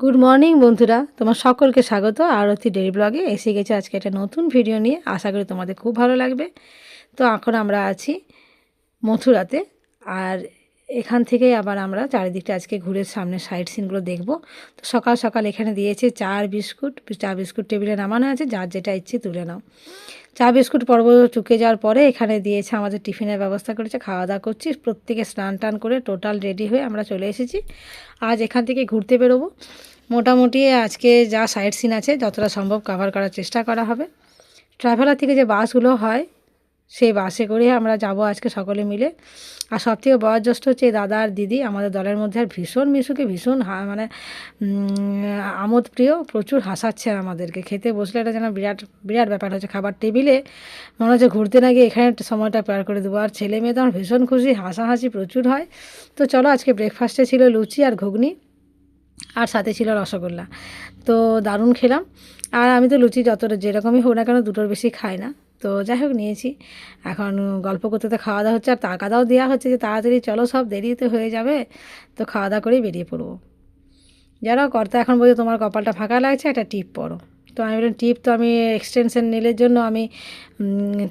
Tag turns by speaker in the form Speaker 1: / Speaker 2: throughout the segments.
Speaker 1: Good morning বন্ধুরা। তোমার সকলকে স্বাগত। আরতি ডেলি ব্লগে এসে গেছে আজকে একটা নতুন ভিডিও নিয়ে। আশা করি তোমাদের খুব ভালো লাগবে। তো এখন আমরা আছি মথুরাতে। আর এখান থেকে আবার আমরা চারিদিকটা আজকে ঘুরে সামনে সাইড সিনগুলো দেখব। তো সকাল সকাল এখানে দিয়েছে চার বিস্কুট চা বিস্কুট টেবিলে নামানো আছে, যার যেটা ইচ্ছে তুলে নাও। চা বিস্কুট পর্ব চুকে যাওয়ার পরে এখানে দিয়েছে আমাদের টিফিনের ব্যবস্থা করেছে, খাওয়া দাওয়া করছি, প্রত্যেকে স্নান টান করে টোটাল রেডি হয়ে আমরা চলে এসেছি। আজ এখান থেকে ঘুরতে বেরোবো। মোটামুটি আজকে যা সাইড সিন আছে, যতটা সম্ভব কভার করার চেষ্টা করা হবে। ট্রাভেলার থেকে যে বাসগুলো হয় সেই বাসে করে আমরা যাব আজকে সকলে মিলে। আর সবথেকে বয়োজ্যেষ্ঠ হচ্ছে দাদা আর দিদি। আমাদের দলের মধ্যে আর ভীষণ মিশুকে, ভীষণ মানে আমোদ প্রিয় প্রচুর হাসাচ্ছে আমাদেরকে। খেতে বসলে এটা যেন বিরাট বিরাট ব্যাপার হচ্ছে। খাবার টেবিলে মনে হচ্ছে ঘুরতে না গিয়ে এখানে সময়টা পার করে দেবো। আর ছেলে মেয়ে তো আমার ভীষণ খুশি, হাসাহাসি প্রচুর হয়। তো চলো, আজকে ব্রেকফাস্টে ছিল লুচি আর ঘুগনি। আর সাথে ছিল রসগোল্লা। তো দারুণ খেলাম। আর আমি তো লুচি যতটা যেরকমই হোক না কেন দুটোর বেশি খাই না। তো যাই হোক, নিয়েছি। এখন গল্প করতে তো খাওয়া দাওয়া হচ্ছে, আর টাকা দাও দেওয়া হচ্ছে যে তাড়াতাড়ি চলো, সব দেরিতে হয়ে যাবে, তো খাওয়া দাওয়া করেই বেরিয়ে পড়ব। যারা কর্তা এখন বলছে, তোমার কপালটা ফাঁকা লাগছে, একটা টিপ পড়ো তো আমি বললাম, টিপ তো আমি এক্সটেনশন নিলের জন্য আমি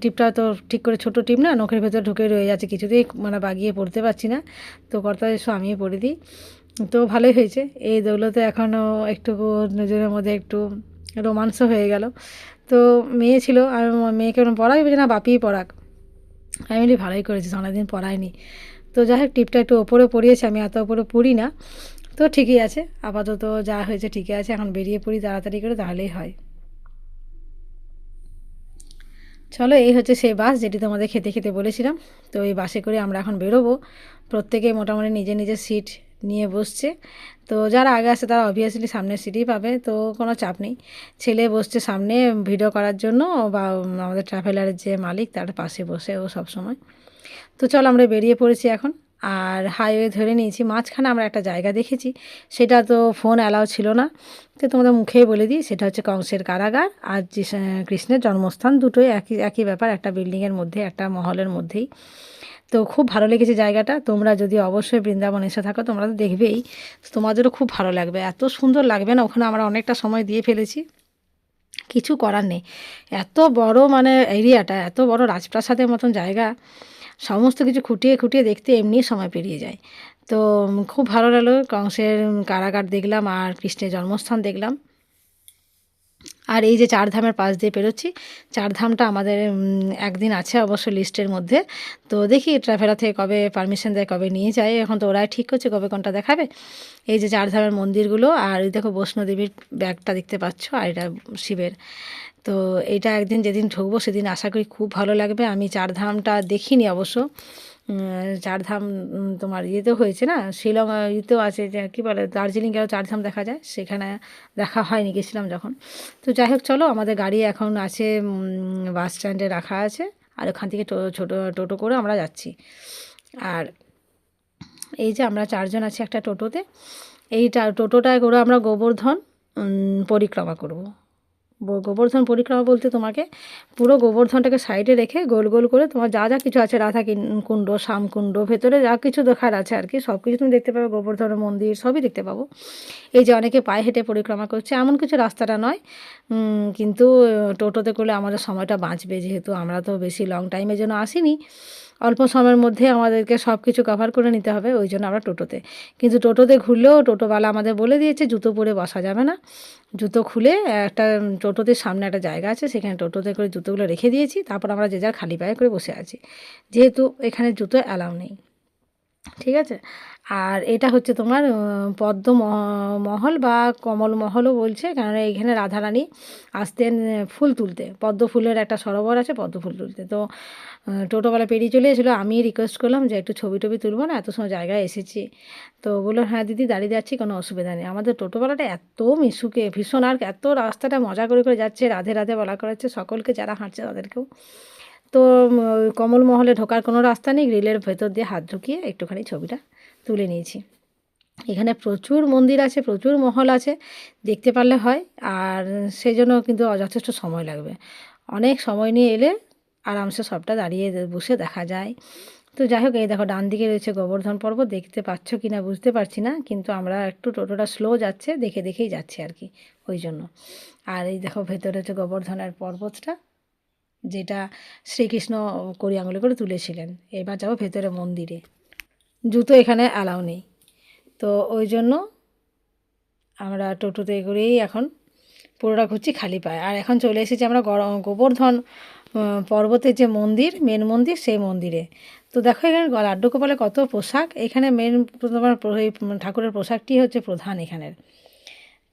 Speaker 1: টিপটা তো ঠিক করে ছোটো টিপ না, নখের ভেতর ঢুকে রয়ে যাচ্ছে, কিছুতেই মানে বাগিয়ে পড়তে পারছি না। তো কর্তা এসো আমিই পড়ে দিই। তো ভালোই হয়েছে। এই দৌলতে এখনও একটু নিজের মধ্যে একটু রোমাঞ্চ হয়ে গেল। তো মেয়ে ছিল আর মেয়েকে পড়াই বুঝি না, বাপিই পড়াক। আমি বলি, ভালোই করেছিস, অনেকদিন পড়ায়নি তো যাই হোক, টিপটা একটু ওপরে পড়িয়েছি, আমি এত ওপরে পড়ি না। তো ঠিকই আছে, আপাতত যা হয়েছে ঠিকই আছে, এখন বেরিয়ে পড়ি তাড়াতাড়ি করে, তাহলেই হয়। চলো, এই হচ্ছে সেই বাস যেটি তোমাদের খেতে খেতে বলেছিলাম। তো এই বাসে করে আমরা এখন বেরোবো। প্রত্যেকে মোটামুটি নিজের নিজের সিট নিয়ে বসছে। তো যারা আগে আসে তারা অবভিয়াসলি সামনে সিটেই পাবে। তো কোনো চাপ নেই। ছেলে বসছে সামনে ভিডিও করার জন্য বা আমাদের ট্রাভেলারের যে মালিক তার পাশে বসে ও সব সময় তো চলো আমরা বেরিয়ে পড়েছি এখন। আর হাইওয়ে ধরে নিয়েছি। মাঝখানে আমরা একটা জায়গা দেখেছি। সেটা তো ফোন অ্যালাউ ছিল না। তো তোমাদের মুখেই বলে দিই, সেটা হচ্ছে কংসের কারাগার আর কৃষ্ণের জন্মস্থান। দুটোই একই একই ব্যাপার। একটা বিল্ডিংয়ের মধ্যে, একটা মহলের মধ্যেই। তো খুব ভালো লেগেছে জায়গাটা। তোমরা যদি অবশ্যই বৃন্দাবন এসে থাকো, তোমরা তো দেখবেই তোমাদেরও খুব ভালো লাগবে। এত সুন্দর লাগবে না, ওখানে আমরা অনেকটা সময় দিয়ে ফেলেছি। কিছু করার নেই। এত বড় মানে এরিয়াটা, এত বড় রাজপ্রাসাদের মতন জায়গা, সমস্ত কিছু খুঁটিয়ে খুঁটিয়ে দেখতে এমনি সময় পেরিয়ে যায়। তো খুব ভালো লাগল। কংসের কারাগার দেখলাম আর কৃষ্ণের জন্মস্থান দেখলাম। আর এই যে চারধামের পাশ দিয়ে পেরোচ্ছি চারধামটা আমাদের একদিন আছে অবশ্য লিস্টের মধ্যে। তো দেখি ট্রাভেলার থেকে কবে পারমিশন দেয়, কবে নিয়ে যায়। এখন তো ওরাই ঠিক করছে, কবে কোনটা দেখাবে। এই যে চারধামের মন্দিরগুলো, আর দেখো বৈষ্ণোদেবীর ব্যাগটা দেখতে পাচ্ছ, আর এটা শিবের। তো এটা একদিন যেদিন ঢুকবো, সেদিন আশা করি খুব ভালো লাগবে। আমি চারধামটা দেখিনি অবশ্য। চারধাম তোমার ইয়েতেও হয়েছে না? শিলং ইতেও আছে যে, কী বলে দার্জিলিংয়েও চারধাম দেখা যায়। সেখানে দেখা হয়নি, গেছিলাম যখন। তো যাই হোক, চলো, আমাদের গাড়ি এখন আছে বাস স্ট্যান্ডে রাখা আছে। আর ওখান থেকে ছোটো, টোটো করে আমরা যাচ্ছি। আর এই যে আমরা চারজন আছি একটা টোটোতে, এইটা টোটোটায় করে আমরা গোবর্ধন পরিক্রমা করব। গোবর্ধন পরিক্রমা বলতে তোমাকে পুরো গোবর্ধনটাকে সাইডে রেখে গোল গোল করে তোমার যা যা কিছু আছে, রাধা কুণ্ড শ্যামকুণ্ড ভেতরে যা কিছু দেখার আছে আর কি, সব কিছু তুমি দেখতে পাবে গোবর্ধনের মন্দির সবই দেখতে পাবো। এই যে অনেকে পায়ে হেঁটে পরিক্রমা করছে, এমন কিছু রাস্তাটা নয় কিন্তু, টোটোতে করলে আমাদের সময়টা বাঁচবে, যেহেতু আমরা তো বেশি লং টাইমের জন্য আসিনি। অল্প সময়ের মধ্যে আমাদেরকে সব কিছু কভার করে নিতে হবে, ওই জন্য আমরা টোটোতে। কিন্তু টোটোতে ঘুরলেও টোটোওয়ালা আমাদের বলে দিয়েছে, জুতো পরে বসা যাবে না। জুতো খুলে একটা টোটোতে সামনে একটা জায়গা আছে, সেখানে টোটোতে করে জুতোগুলো রেখে দিয়েছি, তারপর আমরা যে যার খালি পায়ে করে বসে আছি। যেহেতু এখানে জুতো অ্যালাউ নেই। ঠিক আছে? আর এটা হচ্ছে তোমার পদ্ম মহল বা কমল মহলও বলছে, কেননা এইখানে রাধারানী আসতেন ফুল তুলতে। পদ্ম ফুলের একটা সরোবর আছে, পদ্ম ফুল তুলতে। তো টোটোওয়ালা পেরিয়ে চলে এসেছিল আমি রিকোয়েস্ট করলাম যে একটু ছবি টবি তুলবো না, এত সময় জায়গায় এসেছি। তো বলল হ্যাঁ দিদি, দাঁড়িয়ে যাচ্ছি, কোনো অসুবিধা নেই। আমাদের টোটোওয়ালাটা এত মিশুকে, ভীষণ আর এত রাস্তাটা মজা করে করে যাচ্ছে, রাধে রাধে বলা করাচ্ছে, সকলকে যারা হাঁটছে তাদেরকেও। তো কমল মহলে ঢোকার কোনো রাস্তা নেই। গ্রিলের ভেতর দিয়ে হাত ঢুকিয়ে একটুখানি ছবিটা তুলে নিয়েছি। এখানে প্রচুর মন্দির আছে, প্রচুর মহল আছে, দেখতে পারলে হয়। আর সেই জন্য কিন্তু যথেষ্ট সময় লাগবে। অনেক সময় নিয়ে এলে আরামসে সবটা দাঁড়িয়ে বসে দেখা যায়। তো যাই হোক, এই দেখো, ডান দিকে রয়েছে গোবর্ধন পর্বত। দেখতে পাচ্ছ কি না বুঝতে পারছি না, কিন্তু আমরা একটু টোটোটা স্লো যাচ্ছে, দেখে দেখেই যাচ্ছি আর কি, ওই জন্য। আর এই দেখো, ভেতরে হচ্ছে গোবর্ধনের পর্বতটা। যেটা শ্রীকৃষ্ণ করি আঙুলে করে তুলেছিলেন। এবার যাব ভেতরে মন্দিরে। জুতো এখানে অ্যালাউ নেই। তো ওই জন্য আমরা টোটোতে করেই এখন পুরোটা ঘুরছি খালি পায়। আর এখন চলে এসেছি আমরা গর- গোবর্ধন পর্বতের যে মন্দির মেন মন্দির, সেই মন্দিরে। তো দেখো এখানে লাড্ডু গোপালে কত পোশাক। এখানে মেন তোমার ঠাকুরের পোশাকটি হচ্ছে প্রধান এখানের।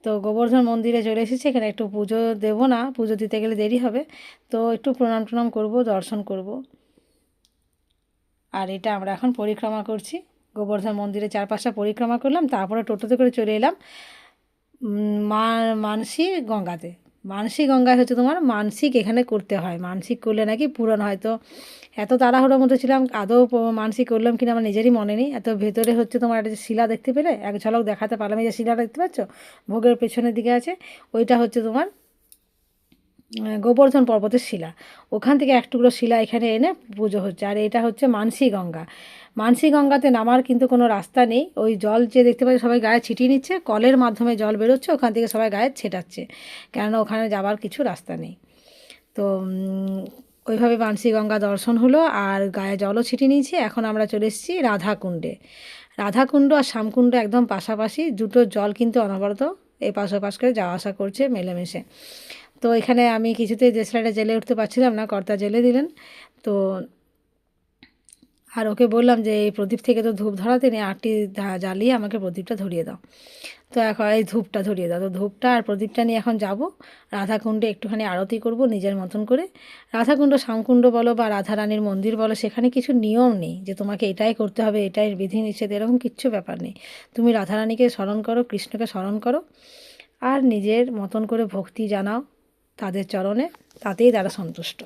Speaker 1: তো গোবর্ধন মন্দিরে চলে এসেছি, এখানে একটু পুজো দেব না, পুজো দিতে গেলে দেরি হবে। তো একটু প্রণাম টনাম করব, দর্শন করব। আর এটা আমরা এখন পরিক্রমা করছি। গোবর্ধন মন্দিরে চারপাশটা পরিক্রমা করলাম, তারপরে টোটোতে করে চলে এলাম মা, মানসি গঙ্গাতে। মানসী গঙ্গায় হচ্ছে তোমার মানসিক এখানে করতে হয়। মানসিক করলে নাকি পূরণ হয় তো এত তাড়াহুড়োর মধ্যে ছিলাম, আদৌ মানসিক করলাম কিনা আমার নিজেরই মনে নেই। এত ভেতরে হচ্ছে তোমার একটা শিলা দেখতে পেলে, এক ঝলক দেখাতে পারলাম এই যে শিলাটা দেখতে পাচ্ছ? ভোগের পেছনের দিকে আছে। ওইটা হচ্ছে তোমার গোবর্ধন পর্বতের শিলা। ওখান থেকে এক টুকরো শিলা এখানে এনে পুজো হচ্ছে। আর এটা হচ্ছে মানসী গঙ্গা। মানসী গঙ্গাতে নামার কিন্তু কোনো রাস্তা নেই। ওই জল যে দেখতে পাচ্ছি সবাই গায়ে ছিটিয়ে নিচ্ছে, কলের মাধ্যমে জল বেরোচ্ছে, ওখান থেকে সবাই গায়ে ছেটাচ্ছে। কেননা ওখানে যাবার কিছু রাস্তা নেই। তো ওইভাবে মানসী গঙ্গা দর্শন হলো আর গায়ে জলও ছিটিয়ে নিয়েছি। এখন আমরা চলে এসেছি রাধাকুণ্ডে। রাধাকুণ্ড আর শ্যামকুণ্ড একদম পাশাপাশি, দুটো জল কিন্তু অনবরত এই পাশ ওপাশ করে যাওয়া আসা করছে মেলেমিশে। তো এখানে আমি কিছুতেই দেশলাইটা জেলে উঠতে পারছিলাম না, কর্তা জেলে দিলেন। তো আর ওকে বললাম যে, এই প্রদীপ থেকে তো ধূপ ধরাতে নেই আটটি জ্বালিয়ে আমাকে প্রদীপটা ধরিয়ে দাও। তো এখন এই ধূপটা ধরিয়ে দাও। তো ধূপটা আর প্রদীপটা নিয়ে এখন যাব। রাধাকুণ্ডে একটুখানি আরতি করব নিজের মতন করে। রাধাকুণ্ড, শ্যামকুণ্ড বলো বা রাধারানীর মন্দির বলো, সেখানে কিছু নিয়ম নেই যে, তোমাকে এটাই করতে হবে, এটাই বিধি নিষেধ, এরকম কিচ্ছু ব্যাপার নেই। তুমি রাধারানীকে স্মরণ করো, কৃষ্ণকে স্মরণ করো আর নিজের মতন করে ভক্তি জানাও তাদের চরণে, তাতেই তারা সন্তুষ্ট।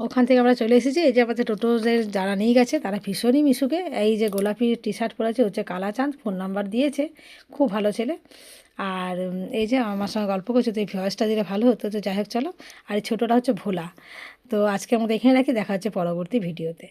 Speaker 1: ওখান থেকে আমরা চলে এসেছি। এই যে আমাদের টোটোদের যারা নিয়ে গেছে, তারা ভীষণই মিশুকে। এই যে গোলাপি টি শার্ট পরেছে হচ্ছে কালাচাঁদ ফোন নাম্বার দিয়েছে। খুব ভালো ছেলে। আর এই যে আমার সঙ্গে গল্প করছে, তো এই ভয়েসটা দিলে ভালো হতো। তো যাই হোক, চলো। আর এই ছোটোটা হচ্ছে ভোলা। তো আজকে আমাদের এখানে রাখি, দেখা হচ্ছে পরবর্তী ভিডিওতে